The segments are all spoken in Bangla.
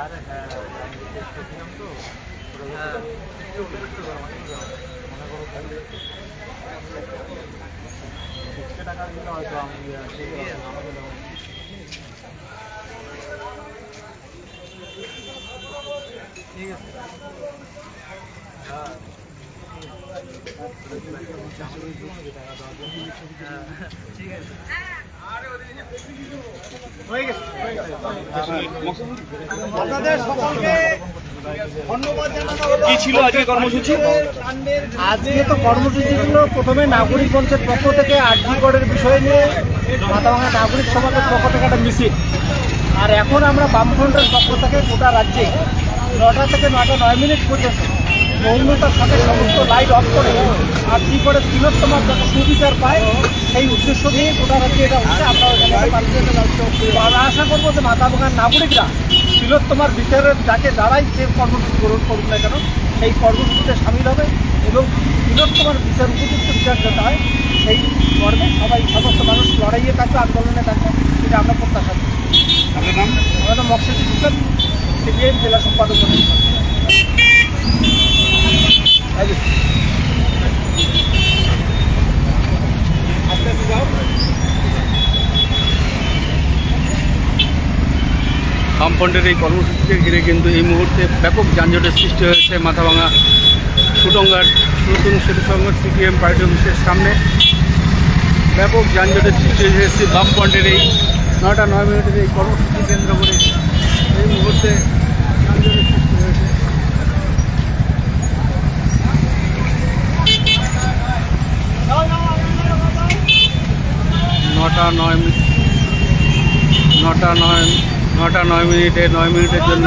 আরে হ্যাঁ তো মনে করো শিখতে টাকা দিলে হয়তো আমি ঠিক আছে। কি ছিল আজকে কর্মসূচি? আজকে তো কর্মসূচি ছিল প্রথমে নাগরিক মঞ্চের পক্ষ থেকে আর্জিগড়ের বিষয় নিয়ে মাথাভাঙা নাগরিক সমাজের পক্ষ থেকে একটা মিছিল। আর এখন আমরা বামফ্রন্টের পক্ষ থেকে গোটা রাজ্যে নটা থেকে নটা নয় মিনিট পর্যন্ত মৌনতার সাথে সমস্ত লাইট অফ করে আর কি করে তিলোত্তম যাতে সুবিচার পায় সেই উদ্দেশ্য নিয়ে গোটা রাজ্যে এটা হচ্ছে আমরা আমরা আশা করব যে মাথাভাঙার নাগরিকরা তিলোত্তমার বিচারের যাকে দাঁড়াই যে কর্মসূচি গ্রহণ করুক না কেন সেই কর্মসূচিতে সামিল হবে এবং তিলোত্তমার বিচার উপযুক্ত বিচার যাতে হয় সেই কর্মে সবাই সমস্ত মানুষ লড়াইয়ে থাকবে আন্দোলনে থাকবে এটা আমরা প্রত্যাশা করি আপনার নাম? মকসিদুল ইসলাম সিপিআইএম জেলা সম্পাদক। বামফ্রন্টের এই কর্মসূচিকে ঘিরে কিন্তু এই মুহূর্তে ব্যাপক যানজটের সৃষ্টি হয়েছে মাথাভাঙা সুটঙ্গার নতুন সেতু সংঘ সিপিএম পার্টি অফিসের সামনে। ব্যাপক যানজটের সৃষ্টি হয়েছে বামফ্রন্টের এই নটা নয় মিনিটের এই কর্মসূচি কেন্দ্র করে। এই মুহূর্তে যানজটের সৃষ্টি হয়েছে নটা নয় নটা নয় নটা নয় মিনিটে, নয় মিনিটের জন্য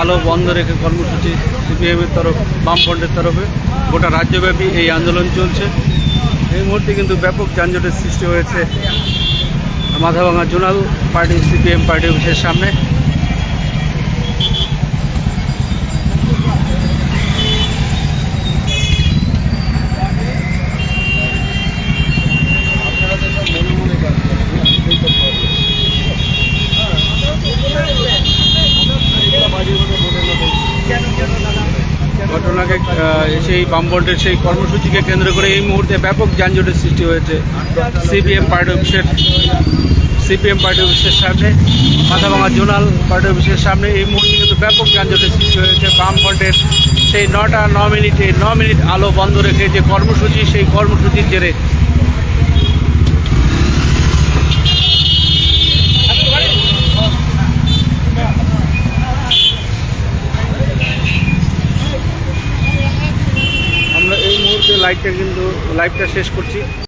আলো বন্ধ রেখে কর্মসূচি সিপিএমের তরফ, বামফ্রন্টের তরফে গোটা রাজ্যব্যাপী এই আন্দোলন চলছে। এই মুহূর্তে কিন্তু ব্যাপক যানজটের সৃষ্টি হয়েছে Mathabhanga zonal party, CPM party অফিসের সামনে। ঘটনাকে সেই বামফ্রন্টের সেই কর্মসূচিকে কেন্দ্র করে এই মুহূর্তে ব্যাপক যানজটের সৃষ্টি হয়েছে সিপিএম পার্টি অফিসের, সিপিএম পার্টি অফিসের সামনে, মাথাভাঙা জোনাল পার্টি অফিসের সামনে এই মুহূর্তে কিন্তু ব্যাপক যানজটের সৃষ্টি হয়েছে বামফ্রন্টের সেই নটা, ন মিনিটে, ন মিনিট আলো বন্ধ রেখে যে কর্মসূচি, সেই কর্মসূচির জেরে আমরা এই মুহূর্তে লাইভটা কিন্তু লাইফটা শেষ করছি।